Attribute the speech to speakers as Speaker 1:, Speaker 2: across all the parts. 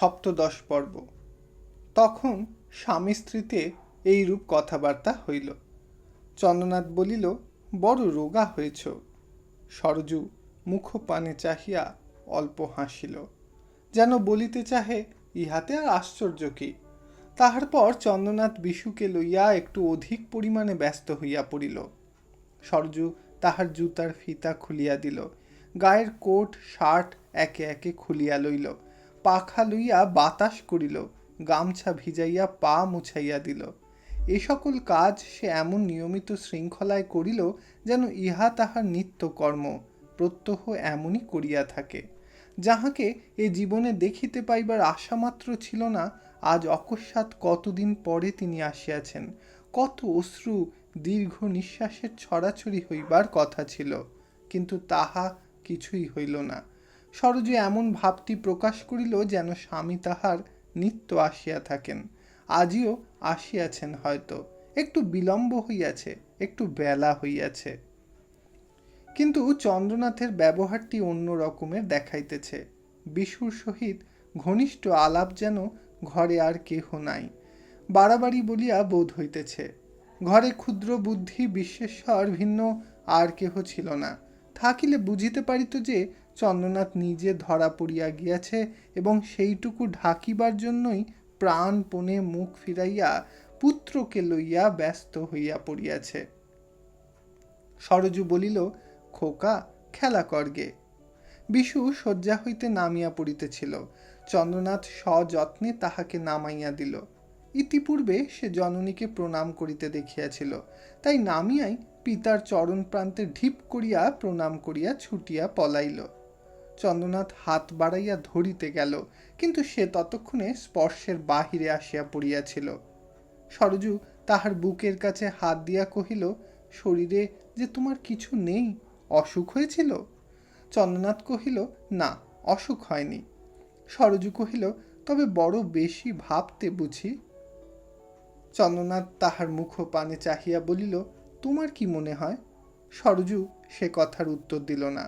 Speaker 1: সপ্তদশ পর্ব। তখন স্বামী স্ত্রীতে এইরূপ কথাবার্তা হইল। চন্দ্রনাথ বলিল, বড় রোগা হয়েছ। সরজু মুখপানে চাহিয়া অল্প হাসিল। যেন বলিতে চাহে, ইহাতে আর আশ্চর্য কি? তাহার পর চন্দ্রনাথ বিশুকে লইয়া একটু অধিক পরিমাণে ব্যস্ত হইয়া পড়িল। সরজু তাহার জুতার ফিতা খুলিয়া দিল। গায়ের কোট, শার্ট একে একে খুলিয়া লইল। পাখা লইয়া বাতাস করিল, গামছা ভিজাইয়া পা মুছাইয়া দিল। এ সকল কাজ সে এমন নিয়মিত শৃঙ্খলায় করিল যেন ইহা তাহার নিত্য কর্ম প্রত্যহ এমনই করিয়া থাকে। যাহাকে এ জীবনে দেখিতে পাইবার আশা মাত্র ছিল না, আজ অকস্মাৎ কতদিন পরে তিনি আসিয়াছেন, কত অশ্রু দীর্ঘ নিঃশ্বাসের ছড়াছড়ি হইবার কথা ছিল, কিন্তু তাহা কিছুই হইল না। সরজু এমন ভাবটি প্রকাশ করিল যেন স্বামী তাহার নিত্য আসিয়া থাকেন, আজিও আসিয়াছেন হয়তো। একটু বিলম্ব হইয়াছে, একটু বেলা হইয়াছে। কিন্তু চন্দ্রনাথের ব্যবহারটি অন্য রকমের দেখাইতেছে। বিশুর সহিত ঘনিষ্ঠ আলাপ যেন ঘরে আর কেহ নাই। বাড়াবাড়ি বলিয়া বোধ হইতেছে, ঘরে ক্ষুদ্র বুদ্ধি বিশ্বেশ্বর ভিন্ন আর কেহ ছিল না। থাকিলে বুঝিতে পারিত যে চন্দ্রনাথ নিজে ধরা পড়িয়া গিয়াছে এবং সেইটুকু ঢাকিবার জন্যই প্রাণপণে মুখ ফিরাইয়া পুত্রকে লইয়া ব্যস্ত হইয়া পড়িয়াছে। সরজু বলিল, খোকা, খেলা করগে বিশু শয্যা হইতে নামিয়া পড়িতেছিল। চন্দ্রনাথ সযত্নে তাহাকে নামাইয়া দিল। ইতিপূর্বে সে জননীকে প্রণাম করিতে দেখিয়াছিল। তাই নামিয়াই পিতার চরণ প্রান্তে ঢিপ করিয়া প্রণাম করিয়া ছুটিয়া পলাইল। চন্দ্রনাথ হাত বাড়াইয়া ধরিতে গেল, কিন্তু সে ততক্ষণে স্পর্শের বাহিরে আসিয়া পড়িয়াছিল। সরজু তাহার বুকের কাছে হাত দিয়া কহিল, শরীরে যে তোমার কিছু নেই, অসুখ হয়েছিল? চন্দ্রনাথ কহিল, না, অসুখ হয়নি। সরজু কহিল, তবে বড় বেশি ভাবতে বুঝি? চন্দ্রনাথ তাহার মুখ পানে চাহিয়া বলিল, তোমার কি মনে হয়? সরজু সে কথার উত্তর দিল না।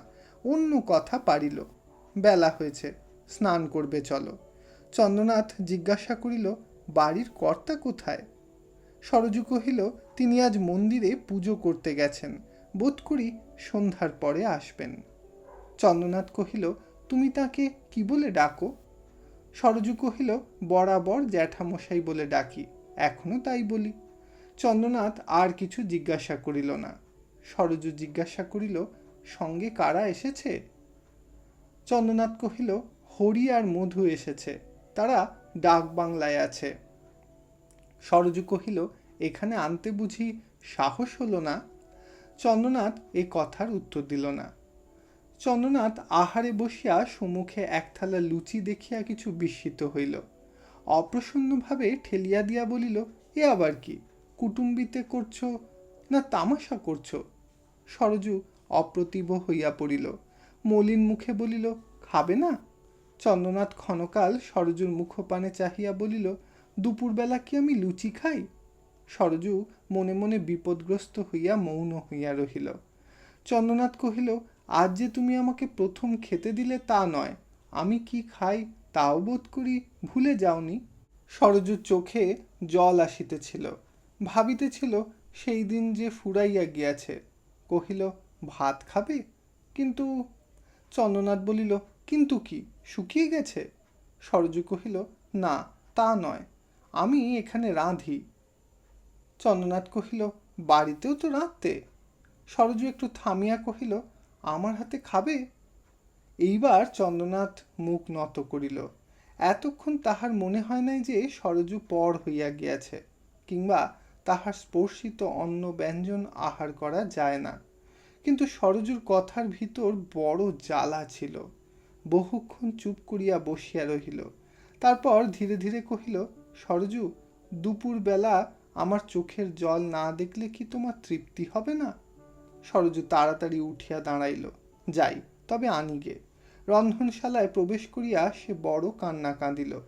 Speaker 1: অন্য কথা পারিল। বেলা হয়েছে, স্নান করবে চলো। চন্দ্রনাথ জিজ্ঞাসা করিল, বাড়ির কর্তা কোথায়? সরজু কহিল, তিনি আজ মন্দিরে পুজো করতে গেছেন, বোধ করি সন্ধ্যার পরে আসবেন। চন্দ্রনাথ কহিল, তুমি তাকে কি বলে ডাকো? সরজু কহিল, বরাবর জ্যাঠামশাই বলে ডাকি, এখনও তাই বলি। চন্দ্রনাথ আর কিছু জিজ্ঞাসা করিল না। সরজু জিজ্ঞাসা করিল সঙ্গে কারা এসেছে? চন্দ্রনাথ কহিল, হরি আর মধু এসেছে, তারা ডাক বাংলায় আছে। সরজু কহিল, এখানে আনতে বুঝি সাহস হলো না? চন্দ্রনাথ এ কথার উত্তর দিল না। চন্দ্রনাথ আহারে বসিয়া সম্মুখে এক থালা লুচি দেখিয়া কিছু বিস্মিত হইল। অপ্রসন্নভাবে ঠেলিয়া দিয়া বলিল, এ আবার কি? কুটুম্বিতে করছ না তামাশা করছ? সরজু অপ্রতিভ হইয়া পড়িল। মলিন মুখে বলিল, খাবে না? চন্দ্রনাথ ক্ষণকাল সরজুর মুখপানে চাহিয়া বলিল, দুপুরবেলা কি আমি লুচি খাই? সরজু মনে মনে বিপদগ্রস্ত হইয়া মৌন হইয়া রহিল। চন্দ্রনাথ কহিল, আজ যে তুমি আমাকে প্রথম খেতে দিলে তা নয়। আমি কি খাই তাও বোধ করি ভুলে যাওনি। সরজুর চোখে জল আসিতেছিল। ভাবিতেছিল, সেই দিন যে ফুরাইয়া গিয়াছে। কহিল ভাত খাবে? কিন্তু চন্দ্রনাথ বলিল, কিন্তু কি? শুকিয়ে গেছে? সরজু কহিল, না, তা নয়, আমি এখানে রাঁধি। চন্দ্রনাথ কহিল, বাড়িতেও তো রাঁধতে? সরজু একটু থামিয়া কহিল, আমার হাতে খাবে? এইবার চন্দ্রনাথ মুখ নত করিল। এতক্ষণ তাহার মনে হয় নাই যে সরজু পর হইয়া গিয়াছে, কিংবা তাহার স্পর্শিত অন্ন ব্যঞ্জন আহার করা যায় না। কিন্তু সরজুর কথার ভিতর বড় জ্বালা ছিল। বহুক্ষণ চুপ করিয়া বসিয়া রহিল। তারপর ধীরে ধীরে কহিল, সরজু, দুপুরবেলা আমার চোখের জল না দেখলে কি তোমার তৃপ্তি হবে না? সরজু তাড়াতাড়ি উঠিয়া দাঁড়াইল। যাই, তবে আনিগে রন্ধনশালায় প্রবেশ করিয়া সে বড় কান্না কাঁদিল।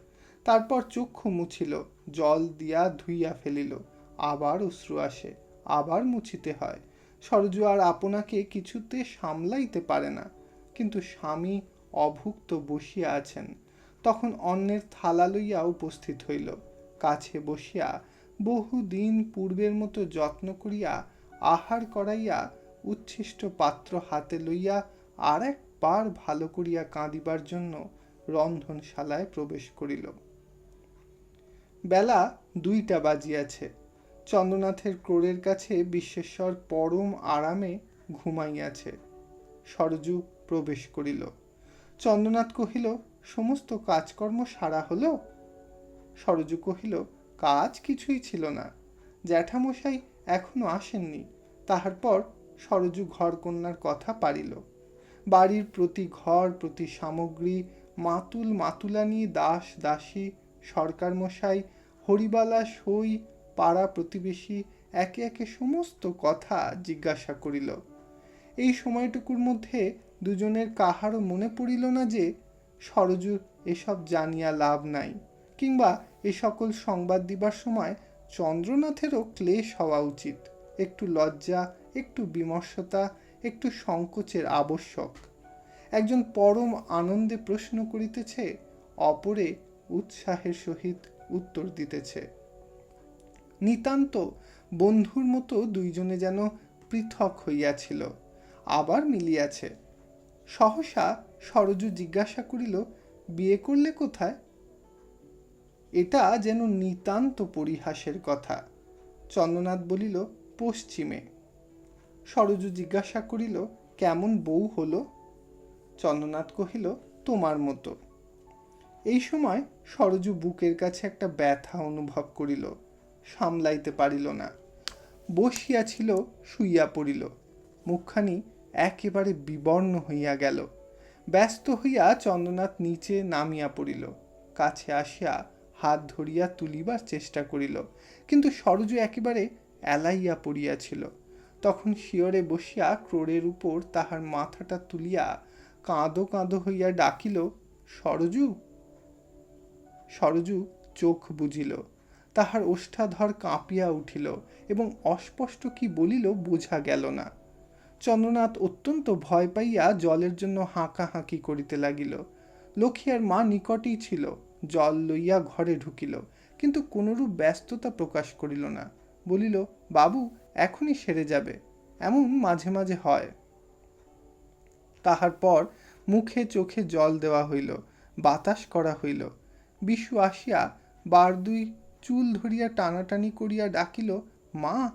Speaker 1: তারপর চক্ষু মুছিল, জল দিয়া ধুইয়া ফেলিল। আবার অশ্রু আসে, আবার মুছিতে হয়। সরজু আর আপনাকে কিছুতে সামলাইতে পারে না। কিন্তু স্বামী অভুক্ত বসিয়া আছেন। তখন অন্যের থালা লইয়া উপস্থিত হইল। কাছে বসিয়া বহুদিন পূর্বের মতো যত্ন করিয়া আহার করাইয়া উচ্ছিষ্ট পাত্র হাতে লইয়া আর একবার ভালো করিয়া কাঁদিবার জন্য রন্ধনশালায় প্রবেশ করিল। বেলা দুইটা বাজিয়াছে। চন্দ্রনাথের ক্রোড়ের কাছে বিশ্বেশ্বর পরম আরামে ঘুমাইয়াছে। সরজু প্রবেশ করিল। চন্দ্রনাথ কহিল, সমস্ত কাজকর্ম সারা হলো? সরজু কহিল, কাজ কিছুই ছিল না। জ্যাঠামশাই এখনও আসেননি। তাহার পর সরজু ঘরকন্যার কথা পারিল। বাড়ির প্রতি ঘর, প্রতি সামগ্রী, মাতুল মাতুলানি, দাস দাসী সরকার মশাই হরিবালা সই পাড়া প্রতিবেশী একে একে সমস্ত কথা জিজ্ঞাসা করিল। এই সময়টুকুর মধ্যে দুজনের কাহারও মনে পড়িল না যে সরজুর এসব জানিয়া লাভ নাই, কিংবা এ সকল সংবাদ দিবার সময় চন্দ্রনাথেরও ক্লেশ হওয়া উচিত। একটু লজ্জা, একটু বিমর্ষতা, একটু সংকোচের আবশ্যক। একজন পরম আনন্দে প্রশ্ন করিতেছে, অপরে উৎসাহের সহিত উত্তর দিতেছে। নিতান্ত বন্ধুর মতো দুইজনে যেন পৃথক হইয়াছিল। আবার মিলিয়াছে। সহসা সরজু জিজ্ঞাসা করিল, বিয়ে করলে কোথায়? এটা যেন নিতান্ত পরিহাসের কথা। চন্দ্রনাথ বলিল, পশ্চিমে। সরজু জিজ্ঞাসা করিল, কেমন বউ হলো? চন্দ্রনাথ কহিল, তোমার মতো। এই সময় সরজু বুকের কাছে একটা ব্যথা অনুভব করিল। সামলাইতে পারিল না। বসিয়াছিল শুইয়া পড়িল। মুখখানি একেবারে বিবর্ণ হইয়া গেল। ব্যস্ত হইয়া চন্দ্রনাথ নিচে নামিয়া পড়িল। কাছে আসিয়া হাত ধরিয়া তুলিবার চেষ্টা করিল, কিন্তু সরজু একেবারে এলাইয়া পড়িয়াছিল। তখন শিয়রে বসিয়া ক্রোড়ের উপর তাহার মাথাটা তুলিয়া কাঁদো কাঁদো হইয়া ডাকিল, সরজু! সরজু! চোখ বুঝিল তাহার ওষ্ঠাধর কাঁপিয়া উঠিল এবং অস্পষ্ট কি বলিল বোঝা গেল না। চন্দ্রনাথ অত্যন্ত ভয় পাইয়া জলের জন্য হাঁকাহাঁকি করিতে লাগিল। লক্ষ্মীর মা নিকটেই ছিল, জল লইয়া ঘরে ঢুকিল, কিন্তু কোনরূপ ব্যস্ততা প্রকাশ করিল না। বলিল, বাবু, এখনই সেরে যাবে, এমন মাঝে মাঝে হয়। তাহার পর মুখে চোখে জল দেওয়া হইল, বাতাস করা হইল। বিশু আসিয়া বার দুই চুল ধরিয়া টানাটানি করিয়া ডাকিল, মা!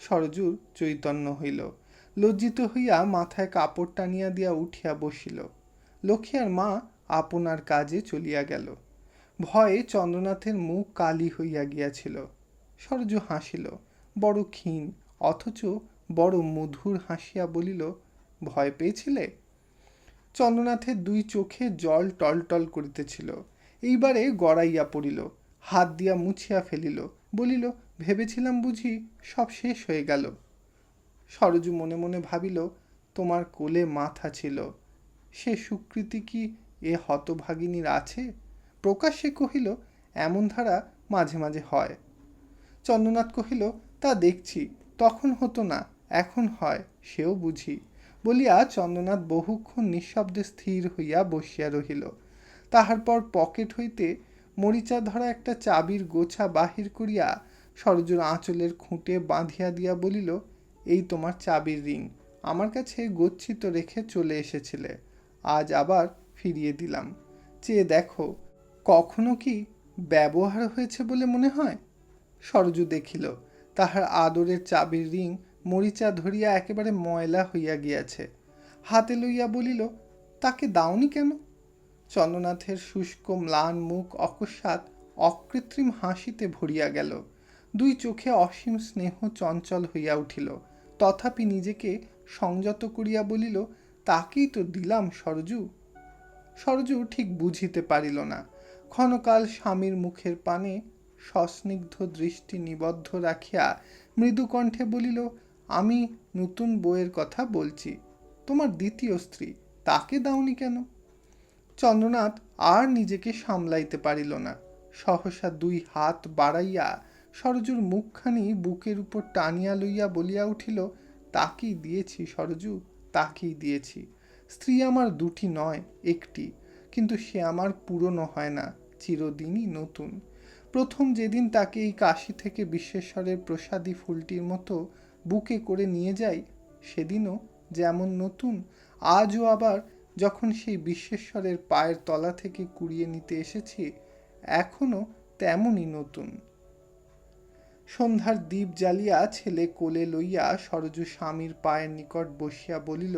Speaker 1: সরজুর চৈতন্য হইল। লজ্জিত হইয়া মাথায় কাপড় টানিয়া দিয়া উঠিয়া বসিল। লক্ষ্মীর মা আপনার কাজে চলিয়া গেল। ভয়ে চন্দ্রনাথের মুখ কালি হইয়া গিয়াছিল। সরজু হাসিল, বড় ক্ষীণ, অথচ বড় মধুর হাসিয়া বলিল, ভয় পেয়েছিলে? চন্দ্রনাথের দুই চোখে জল টলটল করিতেছিল। এইবারে গড়াইয়া পড়িল। হাত দিয়া মুছিয়া ফেলিল। বলিল, ভেবেছিলাম বুঝি সব শেষ হয়ে গেল সরজু মনে মনে ভাবিল, তোমার কোলে মাথা ছিল। সে সুকৃতি কি এ হতভাগিনীর আছে প্রকাশ্যে কহিল, এমন ধারা মাঝে মাঝে হয় চন্দ্রনাথ কহিল, তা দেখছি, তখন হতো না, এখন হয়, সেও বুঝি বলিয়া চন্দ্রনাথ বহুক্ষণ নিঃশব্দে স্থির হইয়া বসিয়া রহিল। তাহার পর পকেট হইতে মরিচা ধরা একটা চাবির গোছা বাহির করিয়া সরজুর আঁচলের খুঁটে বাঁধিয়া দিয়া বলিল, এই তোমার চাবির রিং। আমার কাছে গচ্ছিত রেখে চলে এসেছিলে। আজ আবার ফিরিয়ে দিলাম। চেয়ে দেখো, কখনো কি ব্যবহার হয়েছে বলে মনে হয়? সরজু দেখিল, তাহার আদরের চাবির রিং মরিচা ধরিয়া একেবারে ময়লা হইয়া গিয়াছে। হাতে লইয়া বলিল, তাকে দাওনি কেন? চন্দ্রনাথের শুষ্ক ম্লান মুখ অকস্মাৎ অকৃত্রিম হাসিতে ভরিয়া গেল। দুই চোখে অসীম স্নেহ চঞ্চল হইয়া উঠিল। তথাপি নিজেকে সংযত করিয়া বলিল, তাকেই তো দিলাম সরজু। সরজু ঠিক বুঝিতে পারিল না। ক্ষণকাল স্বামীর মুখের পানে সস্নিগ্ধ দৃষ্টি নিবদ্ধ রাখিয়া মৃদু কণ্ঠে বলিল, আমি নতুন বইয়ের কথা বলছি। তোমার দ্বিতীয় স্ত্রী, তাকে দাওনি কেন? চন্দ্রনাথ আর নিজেকে সামলাইতে পারিল না। সহসা দুই হাত বাড়াইয়া সরজুর মুখখানি বুকের উপর টানিয়া লইয়া বলিয়া উঠিল, তাকেই দিয়েছি সরজু, তাকেই দিয়েছি। স্ত্রী আমার দুটি নয়, একটি। কিন্তু সে আমার পুরনো হয় না, চিরদিনই নতুন। প্রথম যেদিন তাকে এই কাশি থেকে বিশ্বেশ্বরের প্রসাদী ফুলটির মতো বুকে করে নিয়ে যাই, সেদিনও যেমন নতুন, আজও আবার যখন সেই বিশ্বেশ্বরের পায়ের তলা থেকে কুড়িয়ে নিতে এসেছি এখনও তেমনই নতুন। সন্ধ্যার দ্বীপ জ্বালিয়া ছেলে কোলে লইয়া সরজু স্বামীর পায়ের নিকট বসিয়া বলিল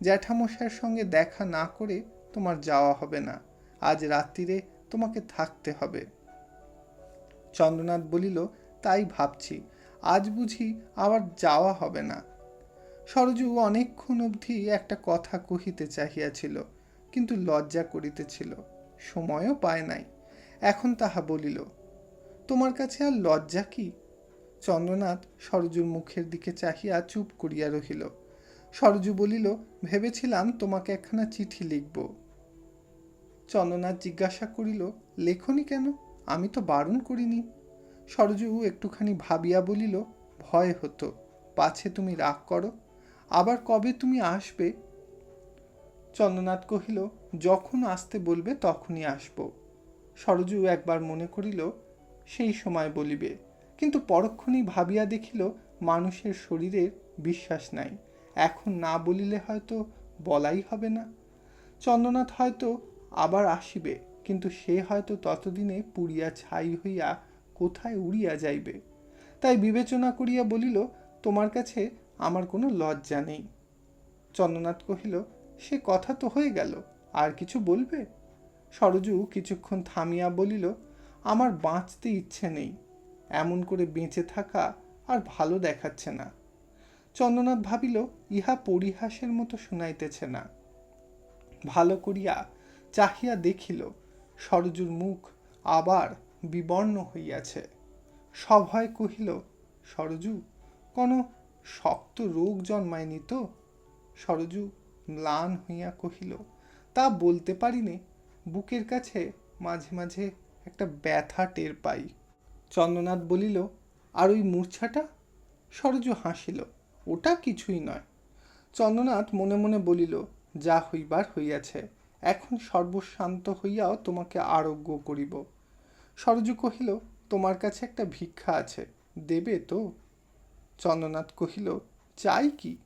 Speaker 1: জ্যাঠামশাইয়ের সঙ্গে দেখা না করে তোমার যাওয়া হবে না। আজ রাত্রিরে তোমাকে থাকতে হবে। চন্দ্রনাথ বলিল, তাই ভাবছি। আজ বুঝি আবার যাওয়া হবে না। সরজু অনেকক্ষণ অবধি একটা কথা কহিতে চাহিয়াছিল, কিন্তু লজ্জা করিতেছিল, সময়ও পায় নাই। এখন তাহা বলিল, তোমার কাছে আর লজ্জা কি? চন্দ্রনাথ সরজুর মুখের দিকে চাহিয়া চুপ করিয়া রহিল। সরজু বলিল, ভেবেছিলাম তোমাকে একখানা চিঠি লিখব। চন্দ্রনাথ জিজ্ঞাসা করিল, লেখনি কেন? আমি তো বারণ করিনি। সরজু একটুখানি ভাবিয়া বলিল, ভয় হতো, পাছে তুমি রাগ করো? আবার কবে তুমি আসবে? চন্দ্রনাথ কহিল, যখন আসতে বলবে তখনই আসব। সরজু একবার মনে করিল, সেই সময় বলিবে। কিন্তু পরক্ষণেই ভাবিয়া দেখিল, মানুষের শরীরের বিশ্বাস নাই। এখন না বলিলে হয়তো বলাই হবে না। চন্দ্রনাথ হয়তো আবার আসিবে, কিন্তু সে হয়তো ততদিনে পুড়িয়া ছাই হইয়া কোথায় উড়িয়া যাইবে? তাই বিবেচনা করিয়া বলিল, তোমার কাছে আমার কোনো লজ্জা নেই। চন্দ্রনাথ কহিল, সে কথা তো হয়ে গেল, আর কিছু বলবে? সরজু কিছুক্ষণ থামিয়া বলিল, আমার বাঁচতে ইচ্ছে নেই, এমন করে বেঁচে থাকা আর ভালো দেখাচ্ছে না। চন্দ্রনাথ ভাবিল, ইহা পরিহাসের মতো শুনাইতেছে না। ভালো করিয়া চাহিয়া দেখিল, সরজুর মুখ আবার বিবর্ণ হইয়াছে। সভয় কহিল, সরজু কোনো শক্ত রোগ জন্মায়নি তো? সরজু ম্লান হইয়া কহিল, তা বলতে পারি নে বুকের কাছে মাঝে মাঝে একটা ব্যথা টের পাই। চন্দ্রনাথ বলিল, আর ওই মূর্ছাটা? সরজু হাসিল, ওটা কিছুই নয়। চন্দ্রনাথ মনে মনে বলিল, যা হইবার হইয়াছে, এখন সর্বশান্ত হইয়াও তোমাকে আরোগ্য করিব। সরজু কহিল, তোমার কাছে একটা ভিক্ষা আছে, দেবে তো? চন্দ্রনাথ কহিল, চাই কি?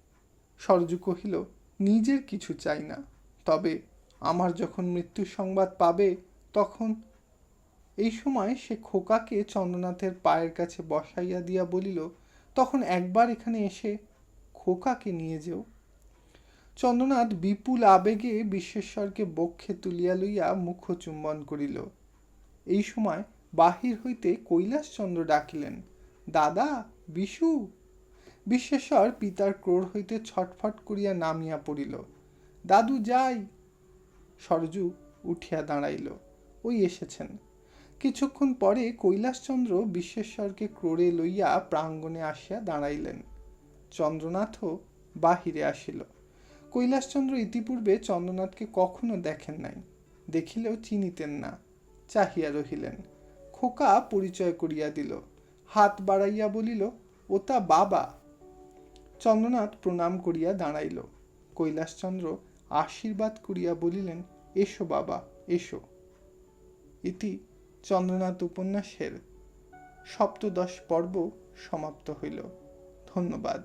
Speaker 1: সরজু কহিল, নিজের কিছু চাই না। তবে আমার যখন মৃত্যুর সংবাদ পাবে, তখন এই সময় সে খোকাকে চন্দ্রনাথের পায়ের কাছে বসাইয়া দিয়া বলিল, তখন একবার এখানে এসে খোকাকে নিয়ে যেও। চন্দ্রনাথ বিপুল আবেগে বিশ্বেশ্বরকে বক্ষে তুলিয়া লইয়া মুখ চুম্বন করিল। এই সময় বাহির হইতে কৈলাসচন্দ্র ডাকিলেন, দাদা, বিশু বিশ্বেশ্বর পিতার ক্রোড় হইতে ছটফট করিয়া নামিয়া পড়িল। দাদু, যাই। সরজু উঠিয়া দাঁড়াইল। ওই এসেছেন। কিছুক্ষণ পরে কৈলাসচন্দ্র বিশ্বেশ্বরকে ক্রোড়ে লইয়া প্রাঙ্গণে আসিয়া দাঁড়াইলেন। চন্দ্রনাথও বাহিরে আসিল। কৈলাসচন্দ্র ইতিপূর্বে চন্দ্রনাথকে কখনো দেখেন নাই, দেখিলেও চিনিতেন না। চাহিয়া রহিলেন। খোকা পরিচয় করিয়া দিল। হাত বাড়াইয়া বলিল ওতা বাবা। চন্দ্রনাথ প্রণাম করিয়া দাঁড়াইল। কৈলাসচন্দ্র আশীর্বাদ করিয়া বলিলেন, এসো বাবা, এসো। ইতি চন্দ্রনাথ উপন্যাসের সপ্তদশ পর্ব সমাপ্ত হইল। ধন্যবাদ।